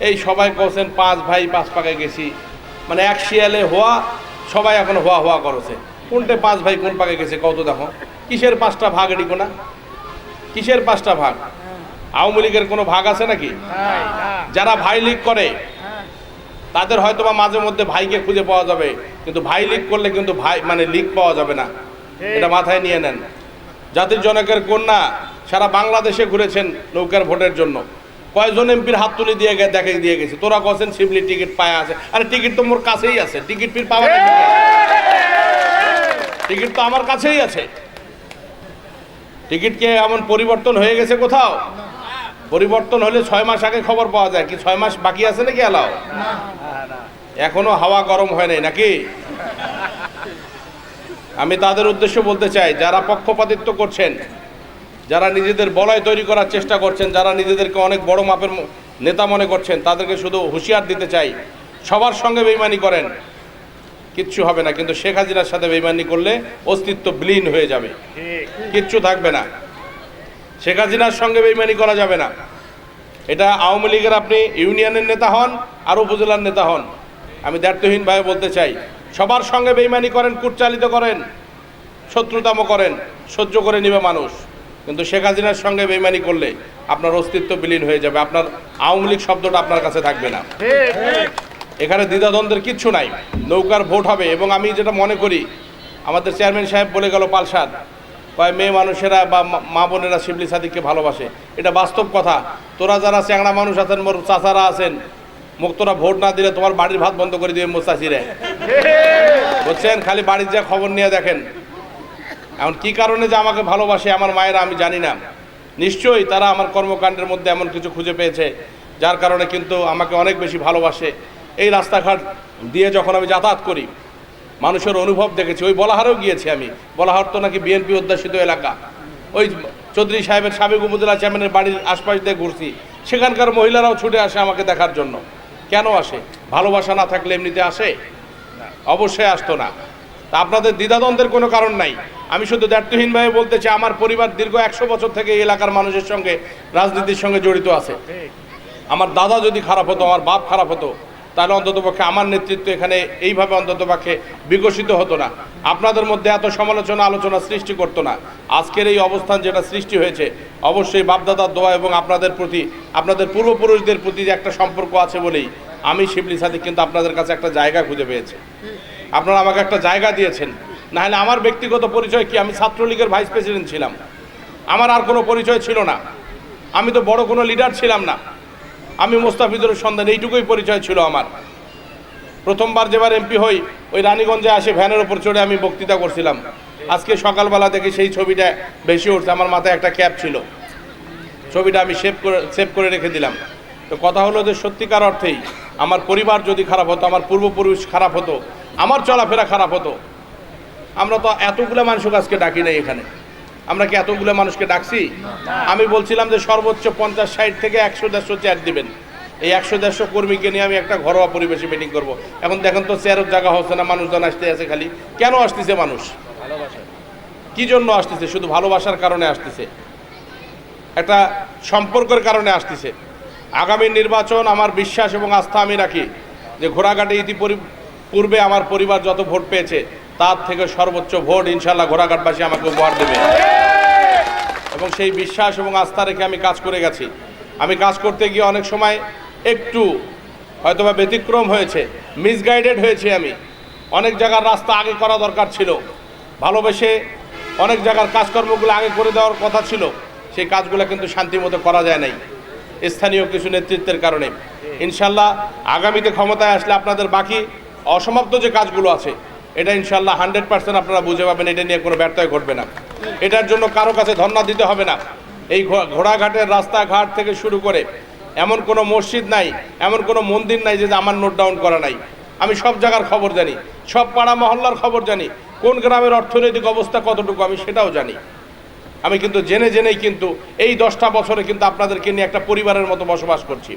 এই সবাই করছেন, পাঁচ ভাই, পাঁচ পাকে গেছি। মানে এক শিয়ালে হওয়া, সবাই এখন হওয়া হওয়া করছে। কোনটা পাঁচ ভাই, কোন পাকে গেছে কত দেখো। কিসের পাঁচটা ভাগ এটি কোনা? কিসের পাঁচটা ভাগ? আওয়ামী লীগের কোনো ভাগ আছে নাকি? যারা ভাই লীগ করে, তাদের হয়তো বা মাঝে মধ্যে ভাইকে খুঁজে পাওয়া যাবে। কিন্তু ভাই লীগ করলে কিন্তু ভাই মানে লীগ পাওয়া যাবে না। এটা মাথায় নিয়ে নেন। জাতির জনকের কন্যা সারা বাংলাদেশে ঘুরেছেন নৌকার ভোটের জন্য। কয়জন এমপির হাত তুলে দিয়ে দেখে দিয়ে গেছে? তোরা কছেন শিবলি টিকিট পায় আছে। আরে টিকিট তো মোর কাছেই আছে। টিকিট ফির পাওয়া টিকিট তো আমার কাছেই আছে। টিকিট কে এমন পরিবর্তন হয়ে গেছে কোথাও? পরিবর্তন হলে ছয় মাস আগে খবর পাওয়া যায়। কি ছয় মাস বাকি আছে নাকি এলাও? এখনও হাওয়া গরম হয় নাই নাকি? আমি তাদের উদ্দেশ্য বলতে চাই, যারা পক্ষপাতিত্ব করছেন যারা নিজেদের বলয় তৈরি করার চেষ্টা করছেন, যারা নিজেদেরকে অনেক বড় মাপের নেতা মনে করছেন, তাদেরকে শুধু হুঁশিয়ার দিতে চাই। সবার সঙ্গে বেইমানি করেন, কিচ্ছু হবে না। কিন্তু শেখ হাসিনার সাথে বেইমানি করলে অস্তিত্ব বিলীন হয়ে যাবে। কিচ্ছু থাকবে না। শেখ হাসিনার সঙ্গে বেইমানি করা যাবে না। এটা আওয়ামী লীগের আপনি ইউনিয়নের নেতা হন আর উপজেলার নেতা হন। আমি দায়িত্বহীনভাবে বলতে চাই, সবার সঙ্গে বেইমানি করেন, কুটচালিত করেন শত্রুতাম করেন, সহ্য করে নেবে মানুষ। কিন্তু শেখ হাসিনার সঙ্গে বেইমানি করলে আপনার অস্তিত্ব বিলীন হয়ে যাবে। আপনার আওয়ামী লীগ শব্দটা আপনার কাছে থাকবে না। এখানে দ্বিধাদ্বন্দ্বের কিচ্ছু নাই। নৌকার ভোট হবে এবং আমি যেটা মনে করি, আমাদের চেয়ারম্যান সাহেব বলে গেল পালসাদ, কয় মেয়ে মানুষেরা বা মা- বোনেরা শিবলি সাদিককে ভালোবাসে। এটা বাস্তব কথা। তোরা যারা চ্যাংড়া মানুষ আছেন, মোর চাচারা আছেন মুখ তোরা ভোট না দিলে তোমার বাড়ির ভাত বন্ধ করে দিবে মোস্তাসিরে বুঝছেন? খালি বাড়ির যা খবর নিয়ে দেখেন। এখন কি কারণে যে আমাকে ভালোবাসে আমার মায়েরা আমি জানি না। নিশ্চয়ই তারা আমার কর্মকাণ্ডের মধ্যে এমন কিছু খুঁজে পেয়েছে, যার কারণে কিন্তু আমাকে অনেক বেশি ভালোবাসে। এই রাস্তাঘাট দিয়ে যখন আমি যাতায়াত করি, মানুষের অনুভব দেখেছি। ওই বলাহারেও গিয়েছি আমি। বলাহার তো নাকি বিএনপি অধ্যাসিত এলাকা। ওই চৌধুরী সাহেবের সাবেক উপজেলা চেয়ারম্যানের বাড়ির আশপাশ দিয়ে ঘুরছি। সেখানকার মহিলারাও ছুটে আসে আমাকে দেখার জন্য। কেন আসে? ভালোবাসা না থাকলে এমনিতে আসে? অবশ্যই আসতো না। তা আপনাদের দ্বিধাদ্বন্দ্বের কোনো কারণ নাই। আমি শুধু দায়িত্বহীনভাবে বলতে চাই, আমার পরিবার দীর্ঘ একশো বছর থেকে এলাকার মানুষের সঙ্গে, রাজনীতির সঙ্গে জড়িত আছে। আমার দাদা যদি খারাপ হতো, আমার বাপ খারাপ হতো, তাহলে অন্ততপক্ষে আমার নেতৃত্ব এখানে এইভাবে অন্ততপক্ষে বিকশিত হতো না। আপনাদের মধ্যে এত সমালোচনা, আলোচনা সৃষ্টি করতো না। আজকের এই অবস্থান যেটা সৃষ্টি হয়েছে, অবশ্যই বাপদাদার দোয়া এবং আপনাদের প্রতি, আপনাদের পূর্বপুরুষদের প্রতি একটা সম্পর্ক আছে বলেই আমি শিবলি সাদিক কিন্তু আপনাদের কাছে একটা জায়গা খুঁজে পেয়েছি। আপনারা আমাকে একটা জায়গা দিয়েছেন। না হলে আমার ব্যক্তিগত পরিচয় কি? আমি ছাত্রলীগের ভাইস প্রেসিডেন্ট ছিলাম। আমার আর কোনো পরিচয় ছিল না। আমি তো বড় কোনো লিডার ছিলাম না। আমি মোস্তাফিজুর সন্ধান এইটুকুই পরিচয় ছিল আমার। প্রথমবার যেবার এমপি হই, ওই রানীগঞ্জে আসে ভ্যানের ওপর চড়ে আমি বক্তৃতা করছিলাম। আজকে সকালবেলা দেখে সেই ছবিটা বেশি উঠছে। আমার মাথায় একটা ক্যাপ ছিল। ছবিটা আমি সেভ করে সেভ করে রেখে দিলাম। তো কথা হলো যে সত্যিকার অর্থেই আমার পরিবার যদি খারাপ হতো, আমার পূর্বপুরুষ খারাপ হতো, আমার চলাফেরা খারাপ হতো আমরা তো এতগুলো মানুষকে আজকে ডাকি নাই এখানে। আমরা কি এতগুলো মানুষকে ডাকছি? আমি বলছিলাম যে সর্বোচ্চ পঞ্চাশ, ষাট থেকে একশো, দেড়শো চেয়ার দিবেন। এই একশো, দেড়শো কর্মীকে নিয়ে আমি একটা ঘরোয়া পরিবেশে মিটিং করব। এখন দেখেন তো চেয়ারের জায়গা হচ্ছে না, মানুষজন আসতে আছে খালি। কেন আসতেছে মানুষ? কি জন্য আসতেছে? শুধু ভালোবাসার কারণে আসতেছে। একটা সম্পর্কের কারণে আসতেছে। আগামী নির্বাচন আমার বিশ্বাস এবং আস্থা আমি রাখি যে ঘোড়াঘাটে ইতিপরি, পূর্বে আমার পরিবার যত ভোট পেয়েছে তার থেকে সর্বোচ্চ ভোট ইনশাল্লাহ ঘোড়াঘাটবাসী আমাকে উপহার দেবে। এবং সেই বিশ্বাস এবং আস্থা রেখে আমি কাজ করে গেছি। আমি কাজ করতে গিয়ে অনেক সময় একটু হয়তোবা ব্যতিক্রম হয়েছে মিসগাইডেড হয়েছি আমি। অনেক জায়গার রাস্তা আগে করা দরকার ছিল। ভালোবেসে অনেক জায়গার কাজকর্মগুলো আগে করে দেওয়ার কথা ছিল। সেই কাজগুলো কিন্তু শান্তি মতো করা যায় নাই। স্থানীয় কিছু নেতৃত্বের কারণে। ইনশাল্লাহ আগামীতে ক্ষমতায় আসলে আপনাদের বাকি অসমাপ্ত যে কাজগুলো আছে এটা ইনশাল্লাহ হান্ড্রেড পার্সেন্ট আপনারা বুঝে পাবেন, এটা নিয়ে কোনো ব্যর্থয় ঘটবে না। এটার জন্য কারও কাছে ধর্ণা দিতে হবে না। এই ঘোড়াঘাটের রাস্তাঘাট থেকে শুরু করে এমন কোনো মসজিদ নাই, এমন কোনো মন্দির নাই যে আমার নোট ডাউন করা নাই। আমি সব জায়গার খবর জানি, সব পাড়া মহল্লার খবর জানি, কোন গ্রামের অর্থনৈতিক অবস্থা কতটুকু আমি সেটাও জানি। আমি কিন্তু জেনে জেনেই কিন্তু এই দশটা বছরে কিন্তু আপনাদেরকে নিয়ে একটা পরিবারের মতো বসবাস করছি।